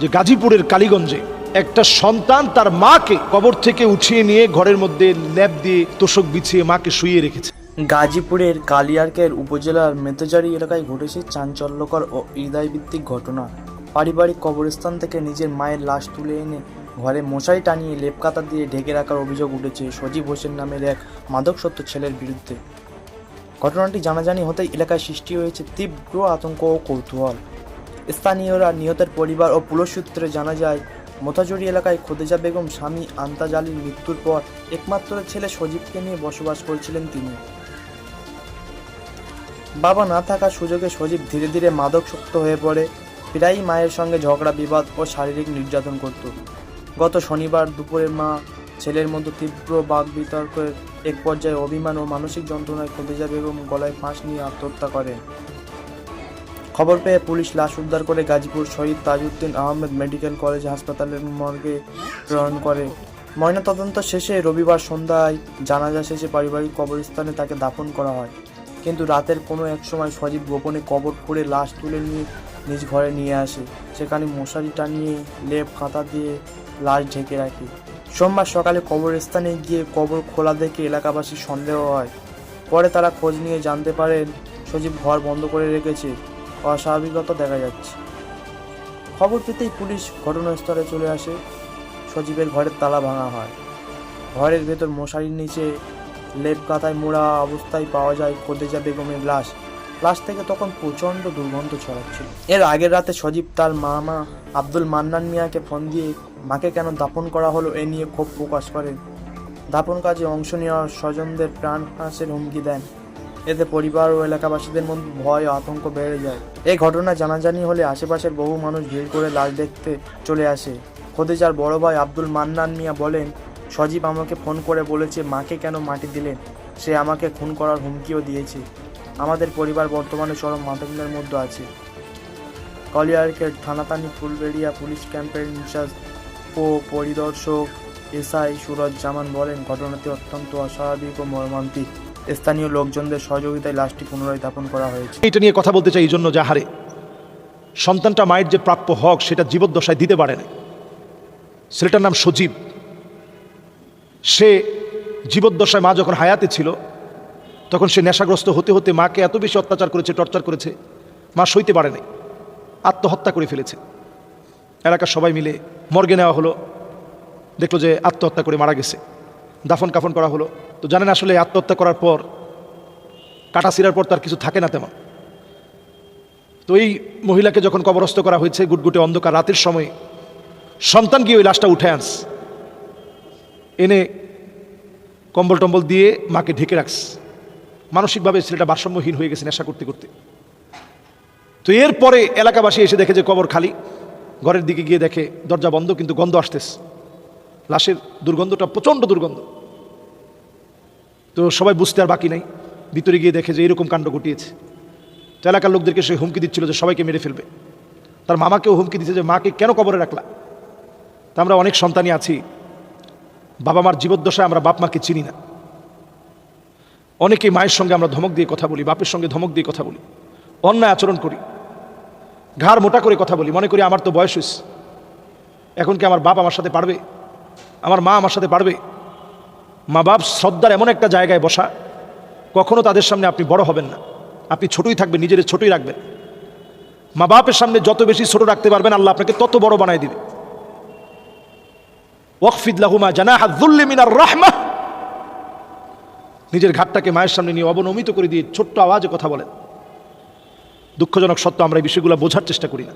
যে গাজীপুরের কালীগঞ্জে একটা সন্তান তার মাকে কবর থেকে উঠিয়ে নিয়ে ঘরের মধ্যে ল্যাব দিয়ে তোষক বিছিয়ে মাকে শুইয়ে রেখেছে। গাজীপুরের কালিয়ারকের উপজেলার মেতেজারি এলাকায় ঘটেছে চাঞ্চল্যকর ও হৃদয়ভিত্তিক ঘটনা। পারিবারিক কবরস্থান থেকে নিজের মায়ের লাশ তুলে এনে ঘরে মশারি টানিয়ে লেপকাতা দিয়ে ঢেকে রাখার অভিযোগ উঠেছে সজীব হোসেন নামের এক মাদকসত্ত্ব ছেলের বিরুদ্ধে। ঘটনাটি জানাজানি হতেই এলাকায় সৃষ্টি হয়েছে তীব্র আতঙ্ক ও কৌতূহল। স্থানীয়রা নিহতের পরিবার ও পুলিশ সূত্রে জানা যায় মোথাজুরি এলাকায় খোদেজা বেগম, স্বামী আন্তাজ আলীর মৃত্যুর পর একমাত্র ছেলে সজীবকে নিয়ে বসবাস করছিলেন তিনি। বাবা না থাকার সুযোগে সজীব ধীরে ধীরে মাদকসক্ত হয়ে পড়ে, প্রায়ই মায়ের সঙ্গে ঝগড়া, বিবাদ ও শারীরিক নির্যাতন করত। গত শনিবার দুপুরে মা ছেলের মধ্যে তীব্র বাক বিতর্কের এক পর্যায়ে অভিমান ও মানসিক যন্ত্রণায় খদিজা বেগম গলায় ফাঁস নিয়ে আত্মহত্যা করেন। খবর পেয়ে পুলিশ লাশ উদ্ধার করে গাজীপুর শহীদ তাজউদ্দিন আহমেদ মেডিকেল কলেজ হাসপাতালের মর্গে প্রেরণ করে। ময়নাতদন্ত শেষে রবিবার সন্ধ্যায় জানাজা শেষে পারিবারিক কবরস্থানে তাকে দাফন করা হয়। কিন্তু রাতের কোনো এক সময় সজীব গোপনে কবর করে লাশ তুলে নিয়ে নিজ ঘরে নিয়ে আসে। সেখানে মশারি টানিয়ে, লেপ খাতা দিয়ে লাশ ঢেকে রাখে। সোমবার সকালে কবরস্থানে গিয়ে কবর খোলা দেখে এলাকাবাসীর সন্দেহ হয়। পরে তারা খোঁজ নিয়ে জানতে পারেন, সজীব ঘর বন্ধ করে রেখেছে। অস্বাভাবিকতা দেখা যাচ্ছে। খবর পেতেই পুলিশ ঘটনাস্থলে চলে আসে। সজীবের ঘরের তালা ভাঙা হয়। ঘরের ভেতর মশারির নিচে লেপ কাঁথায় মোড়া অবস্থায় পাওয়া যায় খোদেজা বেগমের লাশ। লাশ থেকে তখন প্রচণ্ড দুর্গন্ধ ছড়াচ্ছিল। এর আগের রাতে সজীব তার মামা আব্দুল মান্নান মিয়াকে ফোন দিয়ে মাকে কেন দাপন করা হলো এ নিয়ে ক্ষোভ প্রকাশ করেন। দাপন কাজে অংশ নেওয়া স্বজনদের প্রাণ হাসের হুমকি দেন। এতে পরিবার ও এলাকাবাসীদের মধ্যে ভয় ও আতঙ্ক বেড়ে যায়। এই ঘটনা জানাজানি হলে আশেপাশের বহু মানুষ ভিড় করে লাশ দেখতে চলে আসে। খোদেজার বড় ভাই আব্দুল মান্নান মিয়া বলেন, সজীব আমাকে ফোন করে বলেছে, মাকে কেন মাটি দিলেন? সে আমাকে খুন করার হুমকিও দিয়েছে। আমাদের পরিবার বর্তমানে চরম মাতঙ্গের মধ্যে আছে। কলিয়ারকের থানাতানি ফুলবেড়িয়া পুলিশ ক্যাম্পের ইনচার্জ ও পরিদর্শক এসআই সুরজ জামান বলেন, ঘটনাটি অত্যন্ত অস্বাভাবিক ও মর্মান্তিক। স্থানীয় লোকজনদের সহযোগিতায় লাশটি পুনরায় দাপন করা হয়েছে। এটা নিয়ে কথা বলতে চাই এই জন্য যে হারে সন্তানটা মায়ের যে প্রাপ্য হক, সেটা জীবদ্দশায় দিতে পারে না ছেলেটার নাম সজীব। সে জীবদ্দশায় মা যখন হায়াতে ছিল, তখন সে নেশাগ্রস্ত হতে হতে মাকে এত বেশি অত্যাচার করেছে, টর্চার করেছে, মা সইতে পারে নাই, আত্মহত্যা করে ফেলেছে। এলাকার সবাই মিলে মর্গে নেওয়া হলো, দেখল যে আত্মহত্যা করে মারা গেছে, দাফন কাফন করা হলো। তো জানেন আসলে আত্মহত্যা করার পর, কাটা ছিঁড়ার পর তার কিছু থাকে না তেমন। তো এই মহিলাকে যখন কবরস্থ করা হয়েছে গুটগুটে অন্ধকার রাতের সময়, সন্তান গিয়ে ওই লাশটা উঠে আনস এনে কম্বল টম্বল দিয়ে মাকে ঢেকে রাখস মানসিকভাবে ছেলেটা ভারসাম্যহীন হয়ে গেছে নেশা করতে করতে। তো এরপরে এলাকাবাসী এসে দেখে যে কবর খালি। ঘরের দিকে গিয়ে দেখে দরজা বন্ধ, কিন্তু গন্ধ আসতেছে। লাশের দুর্গন্ধটা প্রচণ্ড দুর্গন্ধ। তো সবাই বুঝতে আর বাকি নাই। ভিতরে গিয়ে দেখে যে এরকম কাণ্ড ঘটিয়েছে। তো এলাকার লোকদেরকে সে হুমকি দিচ্ছিল যে সবাইকে মেরে ফেলবে। তার মামাকেও হুমকি দিচ্ছে যে মাকে কেন কবরে রাখলা? তা আমরা অনেক সন্তানই আছি। বাবা মার জীবদ্দশায় আমরা বাপ মাকে চিনি না। অনেকেই মায়ের সঙ্গে আমরা ধমক দিয়ে কথা বলি, বাপের সঙ্গে ধমক দিয়ে কথা বলি, অন্যায় আচরণ করি, ঘাড় মোটা করে কথা বলি, মনে করি আমার তো বয়স হয়েছে এখন কি আমার বাপ আমার সাথে পারবে? আমার মা আমার সাথে পারবে? মা বাপ শ্রদ্ধার এমন একটা জায়গায় বসা, কখনো তাদের সামনে আপনি বড় হবেন না। আপনি ছোটই থাকবেন নিজের ছোটই রাখবেন। মা বাপের সামনে যত বেশি ছোট রাখতে পারবেন, আল্লাহ আপনাকে তত বড় বানায় দিবে। ওয়াকফিদুল্লাহুমা জানা হাজুল্লি মিনার রাহমা। নিজের ঘাটটাকে মায়ের সামনে নিয়ে অবনমিত করে দিয়ে ছোট্ট আওয়াজে কথা বলেন। দুঃখজনক সত্য, আমরা এই বিষয়গুলো বোঝার চেষ্টা করি না।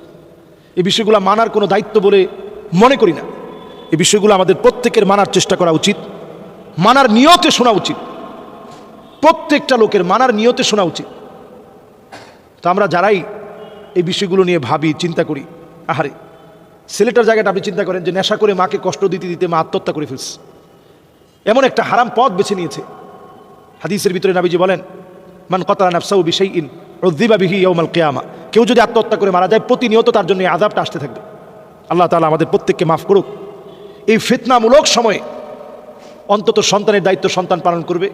এই বিষয়গুলো মানার কোনো দায়িত্ব বলে মনে করি না। এই বিষয়গুলো আমাদের প্রত্যেকের মানার চেষ্টা করা উচিত। মানার নিয়তে শোনা উচিত। প্রত্যেকটা লোকের মানার নিয়তে শোনা উচিত। তো আমরা যারাই এই বিষয়গুলো নিয়ে ভাবি, চিন্তা করি, আহারে, ছেলেটার জায়গাটা আপনি চিন্তা করেন যে নেশা করে মাকে কষ্ট দিতে দিতে মা আত্মহত্যা করে ফেলছে। এমন একটা হারাম পথ বেছে নিয়েছে। হাদিসের ভিতরে নাবিজি বলেন, মান কতলা নাফসাউ বিষয় ইন রদ্দিবা বিহি ইয়ৌমাল কেয়ামা। কেউ যদি আত্মহত্যা করে মারা যায়, প্রতিনিয়ত তার জন্য আজাবটা আসতে থাকবে। আল্লাহ তালা আমাদের প্রত্যেককে মাফ করুক। এই ফিতনামূলক সময়ে অন্তত সন্তানের দায়িত্ব সন্তান পালন করবে।